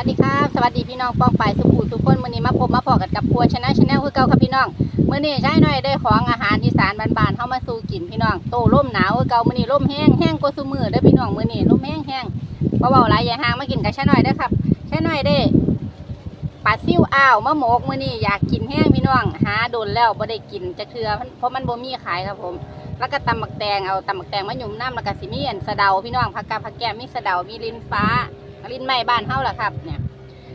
วัสดีครับสวัสดีพี่น้องป้องไปสุขุทุกคนมื้อนี้มาพบมาพอกันกับครัวชนะชาแนลคือเก่าครับพี่น้องมื้อนี้ใช้หน่อยได้ของอาหารอีสานบ้านๆเฮามาสู่กินพี่น้องโตร่มหนาวคือเก่ามื้อนี้ร่มแห้งแห้งกว่าซุมือเด้พี่น้องมื้อนี้ร่มแห้งแห้งบ่เว้าหลายอย่าห่างมากินกับใชาหน่อยเด้ครับใชาหน่อยเด้ปลาซิ่วอ้าวมะหมกมื้อนี้อยากกินแห้งพี่น้องหาโดนแล้วบ่ได้กินจะเทื่อเพราะมันบ่มีขายครับผมแล้วก็ตำหมักแตงเอาตำหมักแตงมาหยุ่มน้ำแล้วก็สิมีอันสะเดาพี่น้องผักกาผักแก้มมีสะเดามีลิ้นฟ้า ลิ้นไม้บ้านเฮาล่ะครับ เนี่ย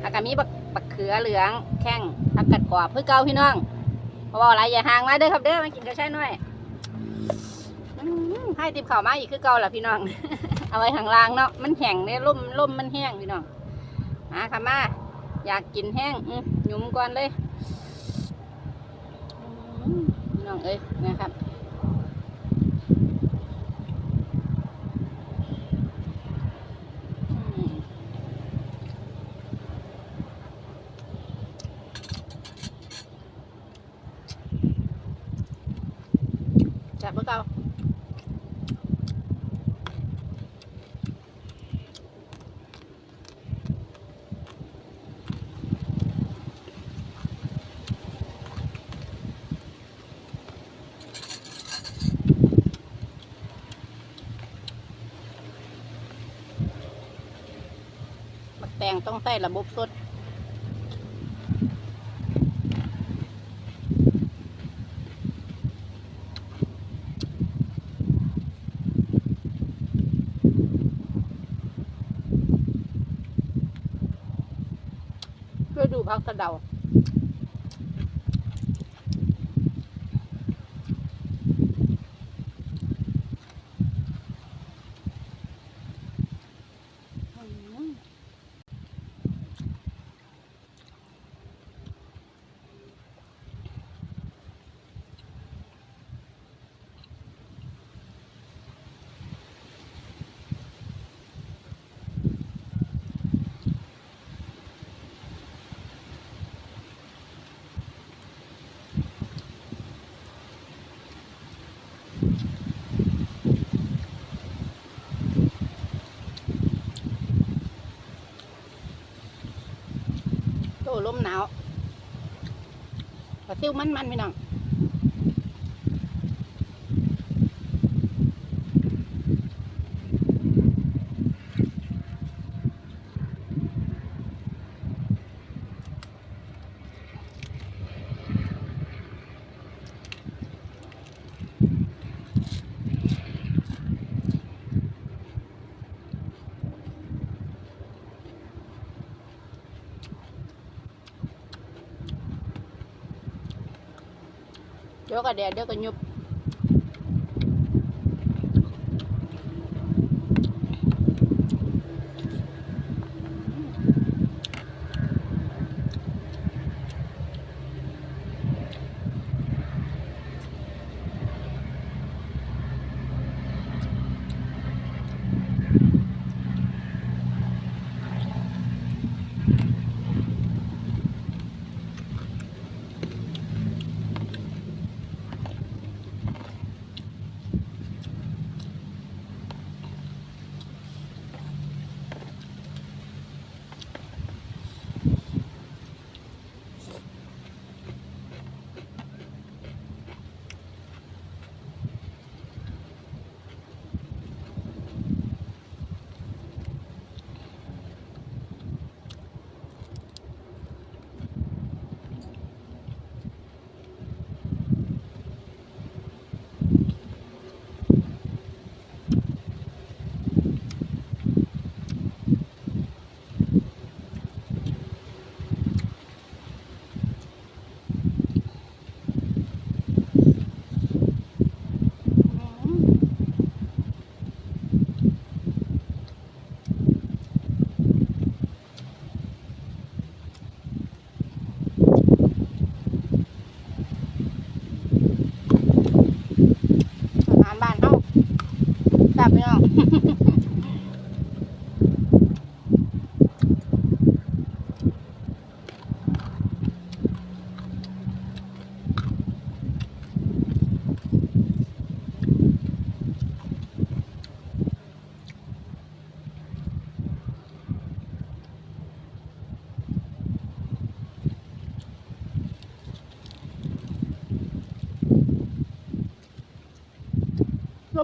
แล้วก็มีบักบักเขือเหลืองแข้งผักกัดกรอบเพื่อเกาพี่น้องเพราะว่าอะไรอย่าห่างมาเด้อครับเด้อมากินกระชายหน่อยให้ติบข่าวมาอีกคือเก่าล่ะพี่น้อง เอาไว้ข้างล่างเนาะมันแห้งเนี่ยล่มล่มมันแห้งพี่น้องมาค่ะมาอยากกินแห้งหยุ่มก่อนเลยพี่น้องเอ้ยนะครับ อืมจับเพื่อเก่าบักแต้องใส่ระบบสดเพื่อดูพักสะเดา อืมโอ้ ลมหนาวปลาซิวมันมันๆพี่น้อง เดี๋ยวก็แดดเดี๋ยวก็ยุบ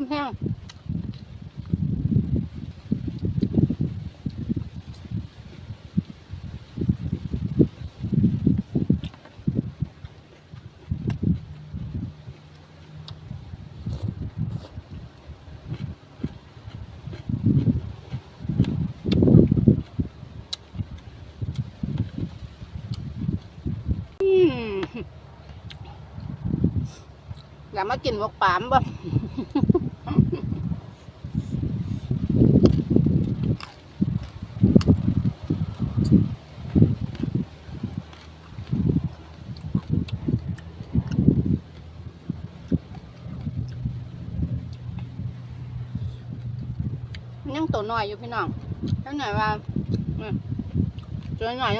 มแห้งอืมอยากมากินหมกปามบ่ ยัง ตัวน้อยอยู่พี่น้องเท่าไหร่ว่าตัวน้อย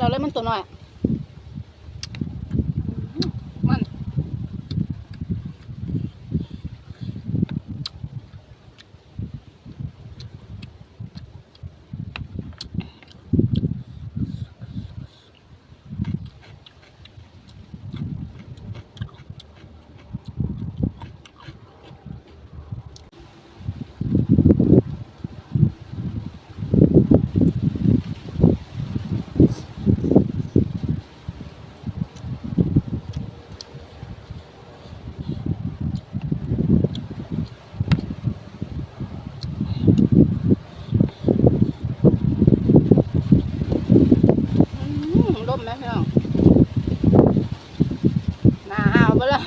เอาเลยมันตัวน้อยอื้อมัน อื มร่มไหมพี่น้องหนาวไปแล้ว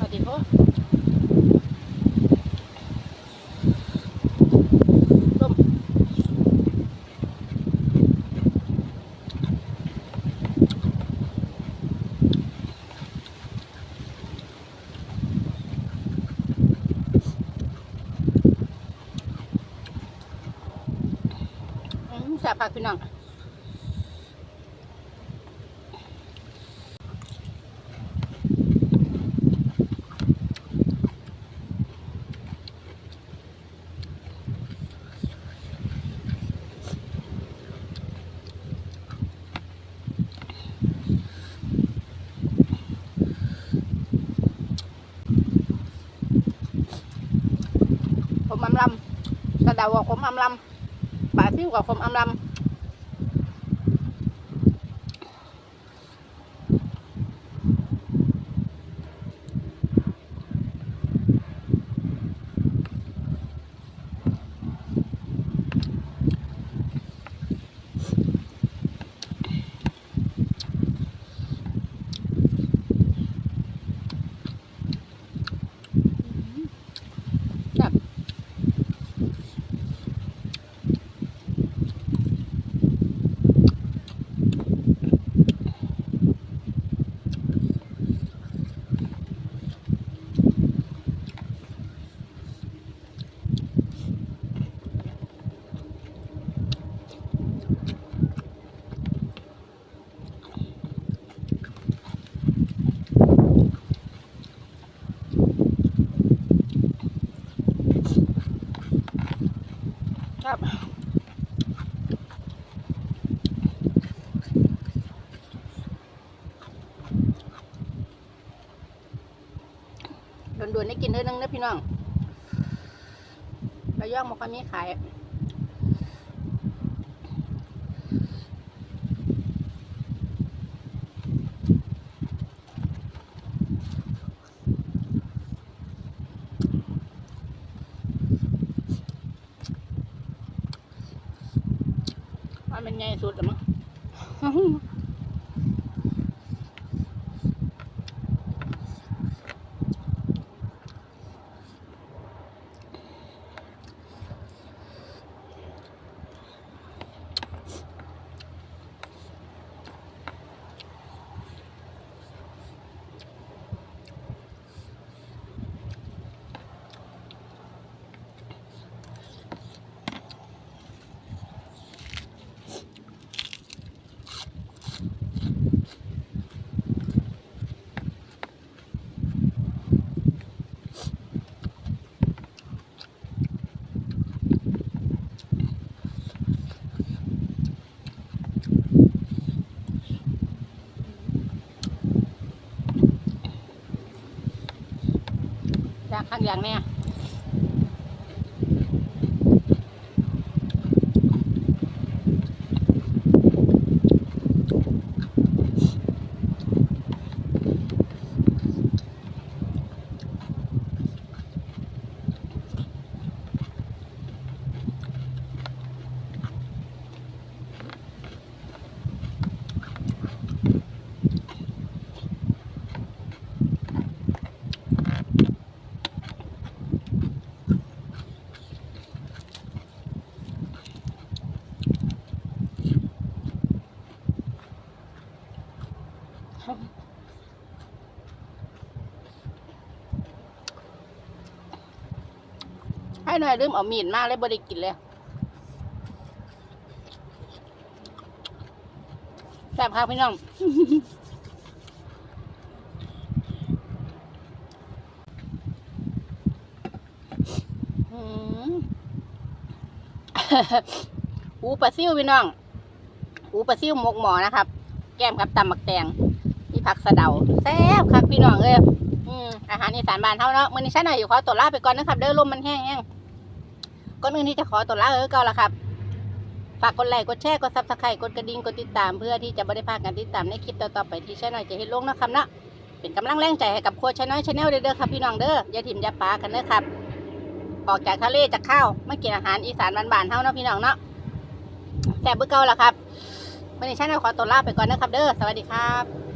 สดีพ่อร่ม อืมแซ่บผักพี่น้องผมอำลำกระเดาว่าผมอำลำป่าซิ่วกับผมอำลครับ ด่วนได้กินเท่านึงนะพี่น้องระยองมันก็มีขายมันเป็นไงสุดหรือมั้ง อยากข้างอย่างเนี้ย หน่อยลืมเอามีดมาเลยบ่ได้กินเลยแซ่บครับพี่น้องอูปลาซิ่วพี่น้องหูปลาซิ่วหมกหมอนะครับ แก้มกับตำหมักแตงมีผักสะเดาแซ่บครับพี่น้องเอ้ยอาหารอีสานบ้านเฮาเนาะมื้อนี้ฉันหน่อยอยู่ขอตัวลาไปก่อนนะครับ เด้อลมมันแห้งแห้ง ก่อนอื่นที่จะขอตัวลาเออเก่าละครับฝากกดไลค์กดแชร์กดซับสไครต์กดกระดิ่งกดติดตามเพื่อที่จะไม่ได้พลาดการติดตามในคลิปต่อๆไปที่ช่องหน่อยจะเห็นลงนะครับเนาะเป็นกำลังแรงใจให้กับโคชน้อยชาแนลเด้อครับพี่น้องเด้ออย่าถิ่มอย่าปากันเด้อครับออกจากทะเลจากข้าวมากินอาหารอีสานบ้านๆเฮาเนาะพี่น้องเนาะแซ่บเบื่อเก่าละครับวันนี้ช่องหน่อยขอตัวลาไปก่อนนะครับเด้อสวัสดีครับ